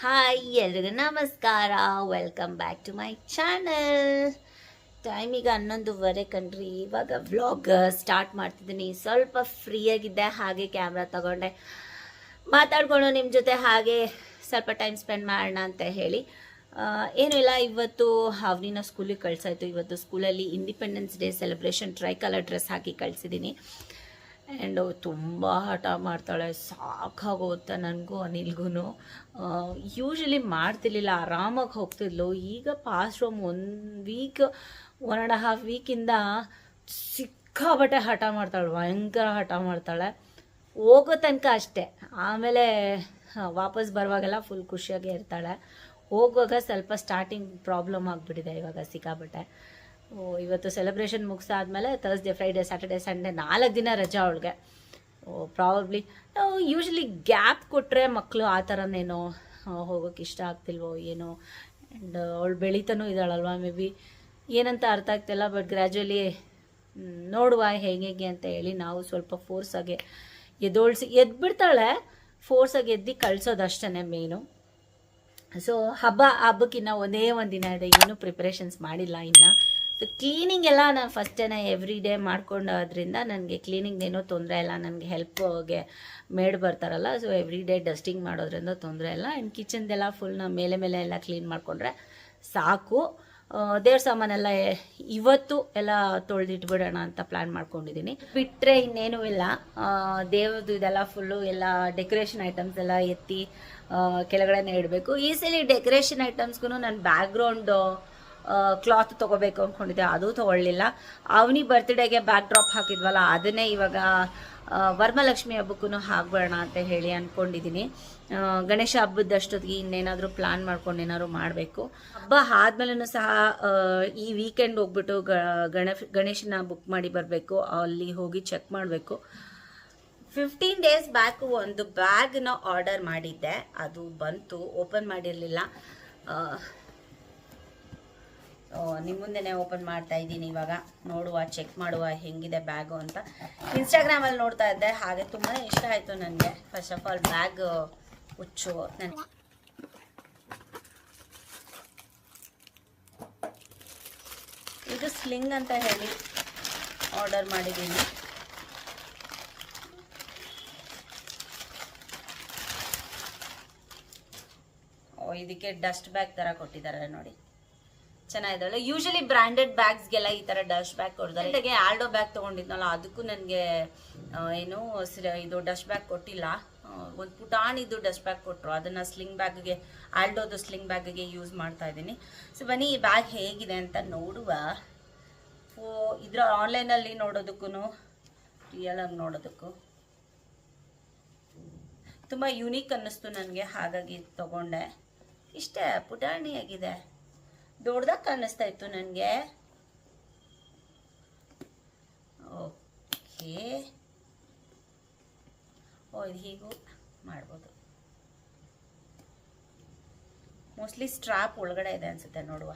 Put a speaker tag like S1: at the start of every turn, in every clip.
S1: Hi ಎಲ್ರಿಗೂ ನಮಸ್ಕಾರ. Welcome back to my channel time ಈಗ ಹನ್ನೊಂದುವರೆ ಕಣ್ರಿ. ಇವಾಗ ವ್ಲಾಗ್ ಸ್ಟಾರ್ಟ್ ಮಾಡ್ತಿದ್ದೀನಿ. ಸ್ವಲ್ಪ ಫ್ರೀಯಾಗಿದ್ದೆ ಹಾಗೆ ಕ್ಯಾಮ್ರಾ ತಗೊಂಡೆ. ಮಾತಾಡ್ಕೊಂಡು ನಿಮ್ಮ ಜೊತೆ ಹಾಗೆ ಸ್ವಲ್ಪ ಟೈಮ್ ಸ್ಪೆಂಡ್ ಮಾಡೋಣ ಅಂತ ಹೇಳಿ. ಏನೂ ಇಲ್ಲ, ಇವತ್ತು ಅವನಿನ ಸ್ಕೂಲಿಗೆ ಕಳ್ಸಾಯಿತು. ಇವತ್ತು ಸ್ಕೂಲಲ್ಲಿ independence day celebration tricolour dress ಹಾಕಿ ಕಳಿಸಿದ್ದೀನಿ. ಆ್ಯಂಡ್ ತುಂಬ ಹಠ ಮಾಡ್ತಾಳೆ, ಸಾಕಾಗೋಗುತ್ತೆ ನನಗೂ ಅನಿಲ್ಗೂ ಯೂಶಲಿ ಮಾಡ್ತಿರ್ಲಿಲ್ಲ, ಆರಾಮಾಗಿ ಹೋಗ್ತಿದ್ಲು. ಈಗ ಪಾಸ್ಟ್ ರೂಮ್ ಒಂದು ವೀಕ್ ಒನ್ ಆ್ಯಂಡ್ ಹಾಫ್ ವೀಕಿಂದ ಸಿಕ್ಕಾಬಟ್ಟೆ ಹಠ ಮಾಡ್ತಾಳೆ, ಭಯಂಕರ ಹಠ ಮಾಡ್ತಾಳೆ. ಹೋಗೋ ತನಕ ಅಷ್ಟೇ. ಆಮೇಲೆ ವಾಪಸ್ ಬರುವಾಗೆಲ್ಲ ಫುಲ್ ಖುಷಿಯಾಗೇ ಇರ್ತಾಳೆ. ಹೋಗುವಾಗ ಸ್ವಲ್ಪ ಸ್ಟಾರ್ಟಿಂಗ್ ಪ್ರಾಬ್ಲಮ್ ಆಗಿಬಿಟ್ಟಿದೆ ಇವಾಗ ಸಿಕ್ಕಾಬಟ್ಟೆ ಇವತ್ತು ಸೆಲೆಬ್ರೇಷನ್ ಮುಗಿಸಾದ್ಮೇಲೆ ತರ್ಸ್ಡೇ ಫ್ರೈಡೇ ಸ್ಯಾಟರ್ಡೇ ಸಂಡೇ ನಾಲ್ಕು ದಿನ ರಜಾ ಅವಳಿಗೆ. ಓ ಪ್ರಾಬಬ್ಲಿ ನಾವು ಯೂಶ್ವಲಿ ಗ್ಯಾಪ್ ಕೊಟ್ಟರೆ ಮಕ್ಕಳು ಆ ಥರನೇನೋ ಹೋಗೋಕೆ ಇಷ್ಟ ಆಗ್ತಿಲ್ವೋ ಏನೋ. ಆ್ಯಂಡ್ ಅವಳು ಬೆಳೀತಾನೂ ಇದ್ದಾಳಲ್ವ ಮೇ ಬಿ ಏನಂತ ಅರ್ಥ ಆಗ್ತಿಲ್ಲ ಬಟ್ ಗ್ರ್ಯಾಜುವಲಿ ನೋಡುವ ಹೇಗೆ ಹೇಗೆ ಅಂತ ಹೇಳಿ ನಾವು ಸ್ವಲ್ಪ ಫೋರ್ಸಾಗೆ ಎದ್ದೋಳಿಸಿ, ಎದ್ಬಿಡ್ತಾಳೆ ಫೋರ್ಸಾಗಿ ಎದ್ದು ಕಳಿಸೋದಷ್ಟೇ ಮೇನು ಸೊ ಹಬ್ಬ, ಹಬ್ಬಕ್ಕಿನ್ನ ಒಂದೇ ಒಂದು ದಿನ ಇದೆ ಏನೂ ಪ್ರಿಪ್ರೇಷನ್ಸ್ ಮಾಡಿಲ್ಲ ಇನ್ನು. ಸೊ ಕ್ಲೀನಿಂಗ್ ಎಲ್ಲ ನಾನು ಫಸ್ಟೇನೆ ಎವ್ರಿ ಡೇ ಮಾಡ್ಕೊಂಡೋದ್ರಿಂದ ನನಗೆ ಕ್ಲೀನಿಂಗ್ ಏನೋ ತೊಂದರೆ ಇಲ್ಲ. ನನಗೆ ಹೆಲ್ಪ್ಗೆ ಮೇಡ್ ಬರ್ತಾರಲ್ಲ ಸೊ ಎವ್ರಿ ಡೇ ಡಸ್ಟಿಂಗ್ ಮಾಡೋದ್ರಿಂದ ತೊಂದರೆ ಇಲ್ಲ. ಆ್ಯಂಡ್ ಕಿಚನ್ದೆಲ್ಲ ಫುಲ್ ನಾವು ಮೇಲೆ ಮೇಲೆ ಎಲ್ಲ ಕ್ಲೀನ್ ಮಾಡಿಕೊಂಡ್ರೆ ಸಾಕು. ದೇವ್ರ ಸಾಮಾನೆಲ್ಲ ಇವತ್ತು ಎಲ್ಲ ತೊಳೆದಿಟ್ಬಿಡೋಣ ಅಂತ ಪ್ಲ್ಯಾನ್ ಮಾಡ್ಕೊಂಡಿದ್ದೀನಿ ಬಿಟ್ಟರೆ ಇನ್ನೇನೂ ಇಲ್ಲ. ದೇವ್ರದ್ದು ಇದೆಲ್ಲ ಫುಲ್ಲು ಎಲ್ಲ ಡೆಕೋರೇಷನ್ ಐಟಮ್ಸ್ ಎಲ್ಲ ಎತ್ತಿ ಕೆಳಗಡೆನೇ ಇಡಬೇಕು. ಈ ಸಲ ಡೆಕೋರೇಷನ್ ಐಟಮ್ಸ್ಗೂ ನಾನು ಬ್ಯಾಕ್ಗ್ರೌಂಡ್ ಕ್ಲಾತ್ ತೊಗೋಬೇಕು ಅಂದ್ಕೊಂಡಿದ್ದೆ ಅದು ತೊಗೊಳ್ಳಿಲ್ಲ. ಅವನಿ ಬರ್ತ್ಡೇಗೆ ಬ್ಯಾಕ್ ಡ್ರಾಪ್ ಹಾಕಿದ್ವಲ್ಲ, ಅದನ್ನೇ ಇವಾಗ ವರ್ಮಲಕ್ಷ್ಮಿ ಹಬ್ಬಕ್ಕೂ ಹಾಕ್ಬೇಡ ಅಂತ ಹೇಳಿ ಅಂದ್ಕೊಂಡಿದ್ದೀನಿ ಗಣೇಶ ಹಬ್ಬದಷ್ಟೊತ್ತಿಗೆ ಇನ್ನೇನಾದರೂ ಪ್ಲ್ಯಾನ್ ಮಾಡ್ಕೊಂಡು ಏನಾದ್ರು ಮಾಡಬೇಕು. ಹಬ್ಬ ಆದ್ಮೇಲೂ ಸಹ ಈ ವೀಕೆಂಡ್ ಹೋಗ್ಬಿಟ್ಟು ಗಣೇಶನ ಬುಕ್ ಮಾಡಿ ಬರಬೇಕು, ಅಲ್ಲಿ ಹೋಗಿ ಚೆಕ್ ಮಾಡಬೇಕು. ಫಿಫ್ಟೀನ್ ಡೇಸ್ ಬ್ಯಾಕ್ ಒಂದು ಬ್ಯಾಗ್ನ ಆರ್ಡರ್ ಮಾಡಿದ್ದೆ, ಅದು ಬಂತು ಓಪನ್ ಮಾಡಿರಲಿಲ್ಲ. ನಿಮ್ಮ ಮುಂದೆನೇ ಓಪನ್ ಮಾಡ್ತಾ ಇದ್ದೀನಿ ಇವಾಗ. ನೋಡುವ ಚೆಕ್ ಮಾಡುವ ಹೆಂಗಿದೆ ಬ್ಯಾಗು ಅಂತ. ಇನ್ಸ್ಟಾಗ್ರಾಮಲ್ಲಿ ನೋಡ್ತಾ ಇದ್ದೆ. ಹಾಗೆ ತುಂಬಾ ಇಷ್ಟ ಆಯಿತು ನನಗೆ ಫಸ್ಟ್ ಆಫ್ ಆಲ್ ಬ್ಯಾಗ್ ಹುಚ್ಚು. ನನಗೆ ಇದು ಸ್ಲಿಂಗ್ ಅಂತ ಹೇಳಿ ಆರ್ಡರ್ ಮಾಡಿದ್ದೀನಿ. ಇದಕ್ಕೆ ಡಸ್ಟ್ ಬ್ಯಾಗ್ ಥರ ಕೊಟ್ಟಿದ್ದಾರೆ ನೋಡಿ. ಚೆನ್ನಾಗಿದ್ದಾಳೆ. ಯೂಶಲಿ ಬ್ರಾಂಡೆಡ್ ಬ್ಯಾಗ್ಸ್ಗೆಲ್ಲ ಈ ತರ ಡಸ್ಟ್ ಬ್ಯಾಗ್ ಕೊಡ್ತಾರೆ. ಜೊತೆಗೆ ಆಲ್ಡೋ ಬ್ಯಾಗ್ ತಗೊಂಡಿದ್ನಲ್ಲ, ಅದಕ್ಕೂ ನನಗೆ ಏನು ಇದು ಡಸ್ಟ್ ಬ್ಯಾಗ್ ಕೊಟ್ಟಿಲ್ಲ. ಒಂದು ಪುಟಾಣಿದು ಡಸ್ಟ್ ಬ್ಯಾಗ್ ಕೊಟ್ಟರು ಅದನ್ನ ಸ್ಲಿಂಗ್ ಬ್ಯಾಗ್ಗೆ ಆಲ್ಡೋದು ಸ್ಲಿಂಗ್ ಬ್ಯಾಗ್ಗೆ ಯೂಸ್ ಮಾಡ್ತಾ ಇದ್ದೀನಿ. ಸೊ ಬನ್ನಿ, ಈ ಬ್ಯಾಗ್ ಹೇಗಿದೆ ಅಂತ ನೋಡುವ. ಓ ಇದ್ರ ಆನ್ಲೈನಲ್ಲಿ ನೋಡೋದಕ್ಕೂ ರಿಯಲಾಗಿ ನೋಡೋದಕ್ಕೂ. ತುಂಬ ಯುನೀಕ್ ಅನ್ನಿಸ್ತು ನನಗೆ, ಹಾಗಾಗಿ ತಗೊಂಡೆ. ಇಷ್ಟೇ ಪುಟಾಣಿಯಾಗಿದೆ ದೊಡ್ಡದಾಗಿ ಕಾಣಿಸ್ತಾ ಇತ್ತು ನನಗೆ. ಓಕೆ. ಓ, ಇದು ಹೀಗೂ ಮಾಡ್ಬೋದು. ಮೋಸ್ಟ್ಲಿ ಸ್ಟ್ರಾಪ್ ಒಳಗಡೆ ಇದೆ ಅನ್ಸುತ್ತೆ ನೋಡುವ.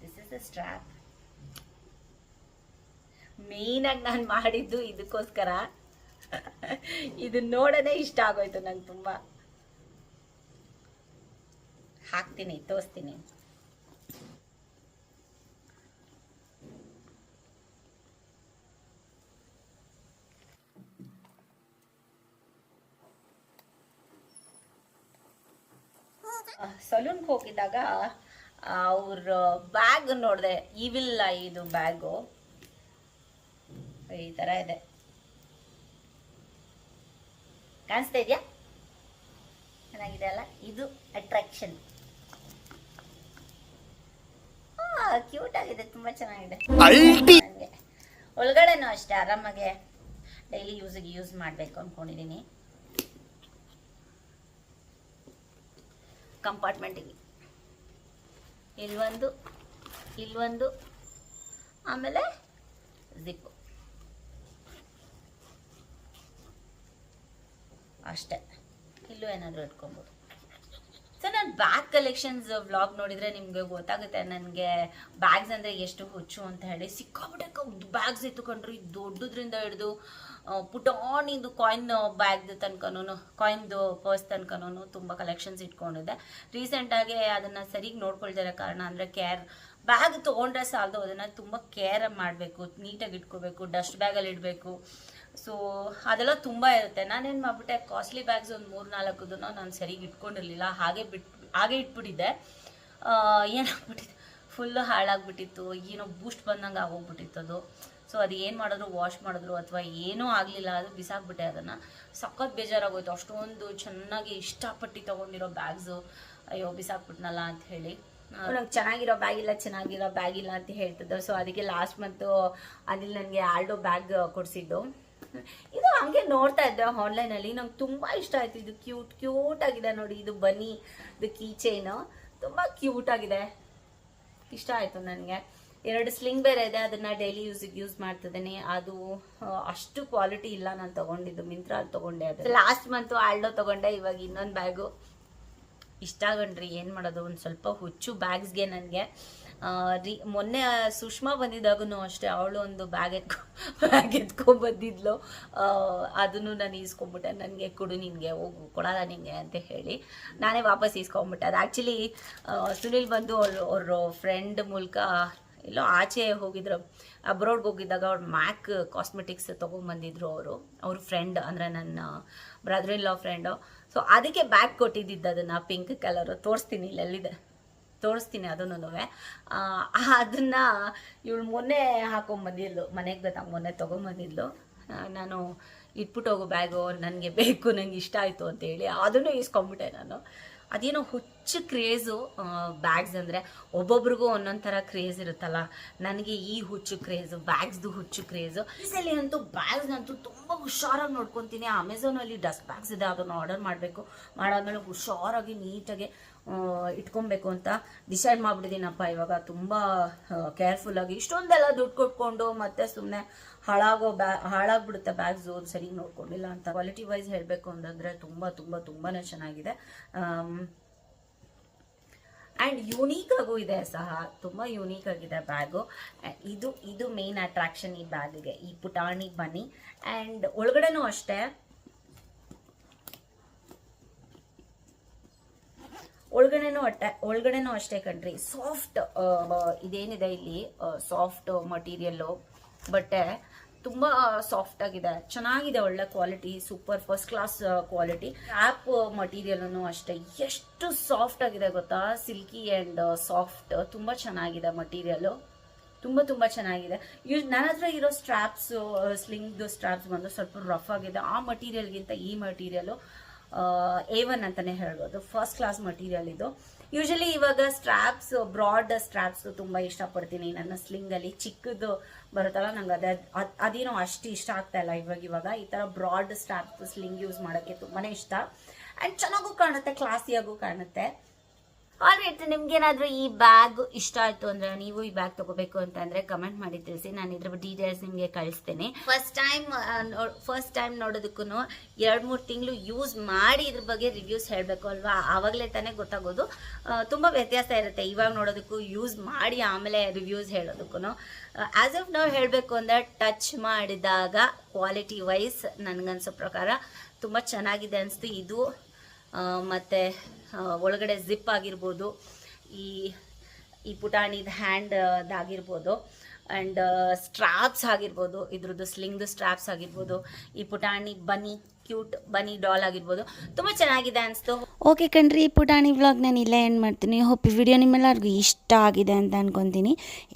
S1: ದಿಸ್ ಸ್ಟ್ರಾಪ್ ಮೇಯ್ನಾಗಿ ನಾನು ಮಾಡಿದ್ದು ಇದಕ್ಕೋಸ್ಕರ. ಇದು ನೋಡೋದೇ ಇಷ್ಟ ಆಗೋಯ್ತು ನಂಗೆ ತುಂಬ. ಹಾಕ್ತೀನಿ, ತೋರಿಸ್ತೀನಿ. ಸಲೂನ್ಗೆ ಹೋಗಿದ್ದಾಗ ಅವ್ರ ಬ್ಯಾಗ್ ನೋಡಿದೆ ಇವಿಲ್ಲ ಇದು ಬ್ಯಾಗು. ಈ ಥರ ಇದೆ. ಕಾಣಿಸ್ತಾ ಇದೆಯಾ? ಚೆನ್ನಾಗಿದೆ ಅಲ್ಲ? ಇದು ಅಟ್ರಾಕ್ಷನ್ ಕ್ಯೂಟ್ ಆಗಿದೆ ತುಂಬಾ ಚೆನ್ನಾಗಿದೆ. ನನಗೆ ಒಳಗಡೆನೂ ಅಷ್ಟೇ ಆರಾಮಾಗೆ ಡೈಲಿ ಯೂಸಿಗೆ ಯೂಸ್ ಮಾಡಬೇಕು ಅಂದ್ಕೊಂಡಿದ್ದೀನಿ ಕಂಪಾರ್ಟ್ಮೆಂಟಿಗೆ ಇಲ್ಲಿ ಒಂದು ಆಮೇಲೆ ಜಿಪ್ಪು ಅಷ್ಟೇ. ಇಲ್ಲೂ ಏನಾದರೂ ಇಟ್ಕೊಬೋದು. ಸೊ ನಾನು ಬ್ಯಾಗ್ ಕಲೆಕ್ಷನ್ಸ್ ವ್ಲಾಗ್ ನೋಡಿದರೆ ನಿಮಗೆ ಗೊತ್ತಾಗುತ್ತೆ. ನನಗೆ ಬ್ಯಾಗ್ಸ್ ಅಂದರೆ ಎಷ್ಟು ಹುಚ್ಚು ಅಂತ ಹೇಳಿ. ಸಿಕ್ಕಾಬಿಟ್ಟೆ ಬ್ಯಾಗ್ಸ್ ಇತ್ತು ಕಣ್ರಿ ದೊಡ್ಡದ್ರಿಂದ ಹಿಡಿದು ಪುಟಾಣಿದು ಕಾಯಿನ್ ಬ್ಯಾಗ್ದು ತನಕನೂ ಕಾಯಿನ್ದು ಪರ್ಸ್ ತನಕನೂ ತುಂಬ ಕಲೆಕ್ಷನ್ಸ್ ಇಟ್ಕೊಂಡಿದ್ದೆ. ರೀಸೆಂಟಾಗಿ ಅದನ್ನು ಸರಿಗೆ ನೋಡ್ಕೊಳ್ತಿರೋ ಕಾರಣ ಅಂದರೆ ಕೇರ್ ಬ್ಯಾಗ್ ತೊಗೊಂಡ್ರೆ ಸಾಲದು. ಅದನ್ನು ತುಂಬ ಕೇರ್ ಮಾಡಬೇಕು. ನೀಟಾಗಿ ಇಟ್ಕೋಬೇಕು. ಡಸ್ಟ್ ಬ್ಯಾಗಲ್ಲಿ ಇಡಬೇಕು. ಸೊ ಅದೆಲ್ಲ ತುಂಬ ಇರುತ್ತೆ. ನಾನೇನು ಮಾಡ್ಬಿಟ್ಟೆ ಕಾಸ್ಟ್ಲಿ ಬ್ಯಾಗ್ಸ್ ಒಂದು ಮೂರು ನಾಲ್ಕುದನ್ನು ನಾನು ಸರಿಗೆ ಇಟ್ಕೊಂಡಿರಲಿಲ್ಲ. ಹಾಗೆ ಬಿಟ್ಟು ಹಾಗೆ ಇಟ್ಬಿಟ್ಟಿದ್ದೆ. ಏನಾಗ್ಬಿಟ್ಟಿತ್ತು ಫುಲ್ಲು ಹಾಳಾಗ್ಬಿಟ್ಟಿತ್ತು. ಏನೋ ಬೂಸ್ಟ್ ಬಂದಂಗೆ ಆಗೋಗ್ಬಿಟ್ಟಿತ್ತು ಅದು. ಸೊ ಅದು ಏನು ಮಾಡಿದ್ರು ವಾಶ್ ಮಾಡಿದ್ರು, ಅಥವಾ ಏನೂ ಆಗಲಿಲ್ಲ. ಅದು ಬಿಸಾಕ್ಬಿಟ್ಟೆ ಅದನ್ನು. ಸಖತ್ ಬೇಜಾರಾಗೋಯ್ತು. ಅಷ್ಟೊಂದು ಚೆನ್ನಾಗಿ ಇಷ್ಟಪಟ್ಟು ತೊಗೊಂಡಿರೋ ಬ್ಯಾಗ್ಸು ಅಯ್ಯೋ, ಬಿಸಾಕ್ಬಿಟ್ನಲ್ಲ ಅಂತ ಹೇಳಿ. ನಂಗೆ ಚೆನ್ನಾಗಿರೋ ಬ್ಯಾಗ್ ಇಲ್ಲ, ಚೆನ್ನಾಗಿರೋ ಬ್ಯಾಗ್ ಇಲ್ಲ ಅಂತ ಹೇಳ್ತಿದ್ದೆ ಸೊ ಅದಕ್ಕೆ ಲಾಸ್ಟ್ ಮಂತು ಅನಿಲ್ ನನಗೆ ಆಲ್ಡೋ ಬ್ಯಾಗ್ ಕೊಡಿಸಿದ್ದು. ಇದು ಹಂಗೆ ನೋಡ್ತಾ ಇದ್ದೆ ಆನ್ಲೈನಲ್ಲಿ ನಂಗೆ ತುಂಬ ಇಷ್ಟ ಆಯ್ತು. ಇದು ಕ್ಯೂಟ್ ಕ್ಯೂಟ್ ಆಗಿದೆ ನೋಡಿ. ಇದು ಬನ್ನಿ. ಇದು ಕೀ ಚೈನ್ ತುಂಬ ಕ್ಯೂಟ್ ಆಗಿದೆ. ಇಷ್ಟ ಆಯಿತು ನನಗೆ. ಎರಡು ಸ್ಲಿಂಗ್ ಬೇರೆ ಇದೆ. ಅದನ್ನ ಡೈಲಿ ಯೂಸಿಗೆ ಯೂಸ್ ಮಾಡ್ತಿದ್ದೀನಿ. ಅದು ಅಷ್ಟು ಕ್ವಾಲಿಟಿ ಇಲ್ಲ ನಾನು ತಗೊಂಡಿದ್ದು. ಮಿಂತ್ರ ಅಲ್ಲಿ ತಗೊಂಡೆ ಅದು. ಲಾಸ್ಟ್ ಮಂತು ಆಲ್ಡೋ ತಗೊಂಡೆ. ಇವಾಗ ಇನ್ನೊಂದು ಬ್ಯಾಗು ಇಷ್ಟ ಆಗಣ್ರಿ ಏನು ಮಾಡೋದು? ಒಂದು ಸ್ವಲ್ಪ ಹುಚ್ಚು ಬ್ಯಾಗ್ಸ್ಗೆ ನನಗೆ. ರೀ, ಮೊನ್ನೆ ಸುಷ್ಮಾ ಬಂದಿದ್ದಾಗೂ ಅಷ್ಟೇ, ಅವಳು ಒಂದು ಬ್ಯಾಗ್ ಎತ್ಕೊ ಬ್ಯಾಗ್ ಎತ್ಕೊ ಬಂದಿದ್ಲು. ಅದನ್ನು ನಾನು ಈಸ್ಕೊಂಡ್ಬಿಟ್ಟೆ ನನಗೆ ಕೊಡು, ನಿನಗೆ ಹೋಗು, ಕೊಡಲ್ಲ ನಿನಗೆ ಅಂತ ಹೇಳಿ ನಾನೇ ವಾಪಸ್ ಈಸ್ಕೊಂಡ್ಬಿಟ್ಟೆ ಅದು ಆ್ಯಕ್ಚುಲಿ ಸುನಿಲ್ ಬಂದು ಅವರು, ಅವ್ರ ಫ್ರೆಂಡ್ ಮೂಲಕ ಎಲ್ಲೋ ಆಚೆ ಹೋಗಿದ್ರು. ಅಬ್ರೋಡ್ಗೆ ಹೋಗಿದ್ದಾಗ ಅವ್ರು ಮ್ಯಾಕ್ ಕಾಸ್ಮೆಟಿಕ್ಸ್ ತೊಗೊಂಬಂದಿದ್ರು ಅವರು. ಅವ್ರ ಫ್ರೆಂಡ್ ಅಂದರೆ ನನ್ನ brother in law friend so ಅದಕ್ಕೆ ಬ್ಯಾಗ್ ಕೊಟ್ಟಿದ್ದಿದ್ದು ಅದನ್ನು ಪಿಂಕ್ ಕಲರು ತೋರಿಸ್ತೀನಿ ಇಲ್ಲೆಲ್ಲಿದೆ ತೋರಿಸ್ತೀನಿ ಅದನ್ನು ಅದನ್ನು ಇವಳು ಮೊನ್ನೆ ಹಾಕೊಂಬಂದಿದ್ಲು ಮನೆಗೆ ಬಂದಾಗ ಮೊನ್ನೆ ತೊಗೊಂಬಂದಿದ್ಲು ನಾನು ಇಟ್ಬಿಟ್ಟು ಹೋಗೋ ಬ್ಯಾಗು, ನನಗೆ ಬೇಕು ನನಗೆ ಇಷ್ಟ ಆಯಿತು ಅಂತೇಳಿ ಅದನ್ನು ಇಸ್ಕೊಂಬಿಟ್ಟೆ ನಾನು. ಅದೇನೋ ಹುಚ್ಚು ಕ್ರೇಜು ಬ್ಯಾಗ್ಸ್ ಅಂದರೆ ಒಬ್ಬೊಬ್ರಿಗೂ ಒಂದೊಂದು ಥರ ಕ್ರೇಜ್ ಇರುತ್ತಲ್ಲ. ನನಗೆ ಈ ಹುಚ್ಚು ಕ್ರೇಜು, ಬ್ಯಾಗ್ಸ್ದು ಹುಚ್ಚು ಕ್ರೇಜು. ಈಸಲಿ ಅಂತೂ ಬ್ಯಾಗ್ಸ್ನಂತೂ ತುಂಬ ಹುಷಾರಾಗಿ ನೋಡ್ಕೊತೀನಿ. ಅಮೆಝಾನಲ್ಲಿ ಡಸ್ಟ್ ಬ್ಯಾಗ್ಸ್ ಇದೆ, ಅದನ್ನು ಆರ್ಡರ್ ಮಾಡಬೇಕು. ಮಾಡಾದ್ಮೇಲೆ ಹುಷಾರಾಗಿ, ನೀಟಾಗಿ ಇಟ್ಕೊಬೇಕು ಅಂತ ಡಿಸೈಡ್ ಮಾಡಿಬಿಟ್ಟಿದ್ದೀನಪ್ಪ. ಇವಾಗ ತುಂಬ ಕೇರ್ಫುಲ್ಲಾಗಿ ಇಷ್ಟೊಂದೆಲ್ಲ ದುಡ್ಡು ಕೊಟ್ಕೊಂಡು ಮತ್ತೆ ಸುಮ್ಮನೆ ಹಾಳಾಗೋ ಬ್ಯಾ, ಹಾಳಾಗ್ಬಿಡುತ್ತೆ ಬ್ಯಾಗ್ಸು ಸರಿ ನೋಡ್ಕೊಂಡಿಲ್ಲ ಅಂತ. ಕ್ವಾಲಿಟಿ ವೈಸ್ ಹೇಳಬೇಕು ಅಂತಂದರೆ ತುಂಬ ತುಂಬ ತುಂಬಾ ಚೆನ್ನಾಗಿದೆ. ಆ್ಯಂಡ್ ಯೂನೀಕಾಗೂ ಇದೆ ಸಹ. ತುಂಬ ಯೂನೀಕ್ ಆಗಿದೆ ಬ್ಯಾಗು ಇದು ಇದು ಮೇನ್ ಅಟ್ರಾಕ್ಷನ್ ಈ ಬ್ಯಾಗಿಗೆ ಈ ಪುಟಾಣಿ ಬನ್ನಿ. ಆ್ಯಂಡ್ ಒಳಗಡೆನೂ ಅಷ್ಟೇ. ಒಳಗಡೆನೂ ಅಟ್ಟ, ಒಳಗಡೆನೂ ಅಷ್ಟೇ ಕಣ್ರಿ. ಸಾಫ್ಟ್ ಇದೇನಿದೆ ಇಲ್ಲಿ? ಸಾಫ್ಟ್ ಮಟೀರಿಯಲ್ಲು ಬಟ್ಟೆ ತುಂಬ ಸಾಫ್ಟ್ ಆಗಿದೆ. ಚೆನ್ನಾಗಿದೆ ಒಳ್ಳೆ quality super first class quality app ಮಟೀರಿಯಲ್ನು ಅಷ್ಟೇ. ಎಷ್ಟು ಸಾಫ್ಟ್ ಆಗಿದೆ ಗೊತ್ತಾ? ಸಿಲ್ಕಿ ಆ್ಯಂಡ್ ಸಾಫ್ಟ್ ತುಂಬ ಚೆನ್ನಾಗಿದೆ ಮಟೀರಿಯಲು ತುಂಬ ತುಂಬ ಚೆನ್ನಾಗಿದೆ. ಯೂಸ್ ನನ್ನ ಹತ್ರ ಇರೋ ಸ್ಟ್ರಾಪ್ಸು ಸ್ಲಿಂಗ್ದು ಸ್ಟ್ರಾಪ್ಸ್ ಬಂದು ಸ್ವಲ್ಪ ರಫ್ ಆಗಿದೆ. ಆ ಮಟೀರಿಯಲ್ಗಿಂತ ಈ ಮಟೀರಿಯಲು ಎ ಒನ್ ಅಂತಲೇ ಹೇಳ್ಬೋದು. ಫಸ್ಟ್ ಕ್ಲಾಸ್ ಮಟೀರಿಯಲ್ ಇದು. ಯೂಶಲಿ ಇವಾಗ ಸ್ಟ್ರಾಪ್ಸ್ ಬ್ರಾಡ್ ಸ್ಟ್ರಾಪ್ಸ್ ತುಂಬ ಇಷ್ಟಪಡ್ತೀನಿ. ನನ್ನ ಸ್ಲಿಂಗಲ್ಲಿ ಚಿಕ್ಕದು ಬರುತ್ತಲ್ಲ, ನಂಗೆ ಅದೇ ಅದ್- ಅದೇನೋ ಅಷ್ಟು ಇಷ್ಟ ಆಗ್ತಾ ಇಲ್ಲ ಇವಾಗ ಇವಾಗ. ಈ ಥರ ಬ್ರಾಡ್ ಸ್ಟ್ರಾಪ್ಸ್ ಸ್ಲಿಂಗ್ ಯೂಸ್ ಮಾಡೋಕ್ಕೆ ತುಂಬಾ ಇಷ್ಟ. ಆ್ಯಂಡ್ ಚೆನ್ನಾಗೂ ಕಾಣುತ್ತೆ ಕ್ಲಾಸಿಯಾಗೂ ಕಾಣುತ್ತೆ. ಆಲ್ರೈಟ್ ನಿಮ್ಗೇನಾದ್ರೂ ಈ ಬ್ಯಾಗ್ ಇಷ್ಟ ಆಯ್ತು ಅಂದ್ರೆ ನೀವು ಈ ಬ್ಯಾಗ್ ತಗೋಬೇಕು ಅಂತಂದ್ರೆ ಕಮೆಂಟ್ ಮಾಡಿ ತಿಳಿಸಿ. ನಾನು ಇದ್ರ ಡೀಟೇಲ್ಸ್ ನಿಮಗೆ ಕಳಿಸ್ತೇನೆ. ಫಸ್ಟ್ ಟೈಮ್ ಫಸ್ಟ್ ಟೈಮ್ ನೋಡೋದಕ್ಕೂ ಎರಡು ಮೂರು ತಿಂಗಳು ಯೂಸ್ ಮಾಡಿ ಇದ್ರ ಬಗ್ಗೆ ರಿವ್ಯೂಸ್ ಹೇಳಬೇಕು ಅಲ್ವಾ? ಆವಾಗಲೇ ತಾನೇ ಗೊತ್ತಾಗೋದು. ತುಂಬಾ ವ್ಯತ್ಯಾಸ ಇರುತ್ತೆ. ಇವಾಗ ನೋಡೋದಕ್ಕೂ ಯೂಸ್ ಮಾಡಿ ಆಮೇಲೆ ರಿವ್ಯೂಸ್ ಹೇಳೋದಕ್ಕೂ ಆಸ್ ಆಫ್ ನಾವು ಹೇಳಬೇಕು ಅಂದ್ರೆ ಟಚ್ ಮಾಡಿದಾಗ ಕ್ವಾಲಿಟಿ ವೈಸ್ ನನಗನ್ಸೋ ಪ್ರಕಾರ ತುಂಬ ಚೆನ್ನಾಗಿದೆ ಅನಿಸ್ತು. ಇದು ಮತ್ತೆ ಒಳಗಡೆ ಜಿಪ್ ಆಗಿರ್ಬೋದು, ಈ ಈ ಪುಟಾಣಿದ ಹ್ಯಾಂಡ್ ಅದಾಗಿರ್ಬೋದು ಆ್ಯಂಡ್ ಸ್ಟ್ರಾಪ್ಸ್ ಆಗಿರ್ಬೋದು, ಇದ್ರದ್ದು ಸ್ಲಿಂಗ್ದು ಸ್ಟ್ರಾಪ್ಸ್ ಆಗಿರ್ಬೋದು, ಈ ಪುಟಾಣಿ ಬನ್ನಿ, ಕ್ಯೂಟ್ ಬನ್ನಿ ಡಾಲ್ ಆಗಿರ್ಬೋದು, ತುಂಬ ಚೆನ್ನಾಗಿದೆ ಅನಿಸ್ತು.
S2: ಓಕೆ ಕಣ್ರಿ, ಈ ಪುಟಾಣಿ ವ್ಲಾಗ್ ನಾನು ಇಲ್ಲೇ ಏನು ಮಾಡ್ತೀನಿ. ಹೋಪ್ ಈ ವಿಡಿಯೋ ನಿಮ್ಮೆಲ್ಲರಿಗೂ ಇಷ್ಟ ಆಗಿದೆ ಅಂತ ಅನ್ಕೊತೀನಿ.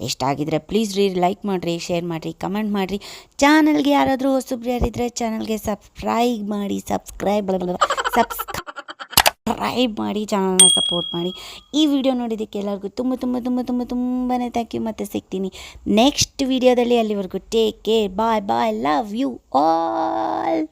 S2: ಇಷ್ಟ ಆಗಿದ್ರೆ ಪ್ಲೀಸ್ ರೀ ಲೈಕ್ ಮಾಡಿರಿ ಶೇರ್ ಮಾಡಿರಿ ಕಮೆಂಟ್ ಮಾಡಿರಿ. ಚಾನಲ್ಗೆ ಯಾರಾದರೂ ಹೊಸಬ್ರು ಯಾರಿದ್ರೆ ಚಾನಲ್ಗೆ ಸಬ್ಸ್ಕ್ರೈಬ್ ಮಾಡಿ ಸಬ್ಸ್ಕ್ರೈಬ್ ಸಬ್ಸ್ಕ್ರೈಬ್ ಮಾಡಿ ಚಾನಲ್ನ ಸಪೋರ್ಟ್ ಮಾಡಿ. ಈ ವಿಡಿಯೋ ನೋಡಿದ್ದಕ್ಕೆ ಎಲ್ಲರಿಗೂ ತುಂಬ ತುಂಬ ತುಂಬ ತುಂಬ ತುಂಬಾ ಥ್ಯಾಂಕ್ ಯು ಮತ್ತೆ ಸಿಗ್ತೀನಿ. ನೆಕ್ಸ್ಟ್ ವಿಡಿಯೋದಲ್ಲಿ ಅಲ್ಲಿವರೆಗೂ take care bye bye love you all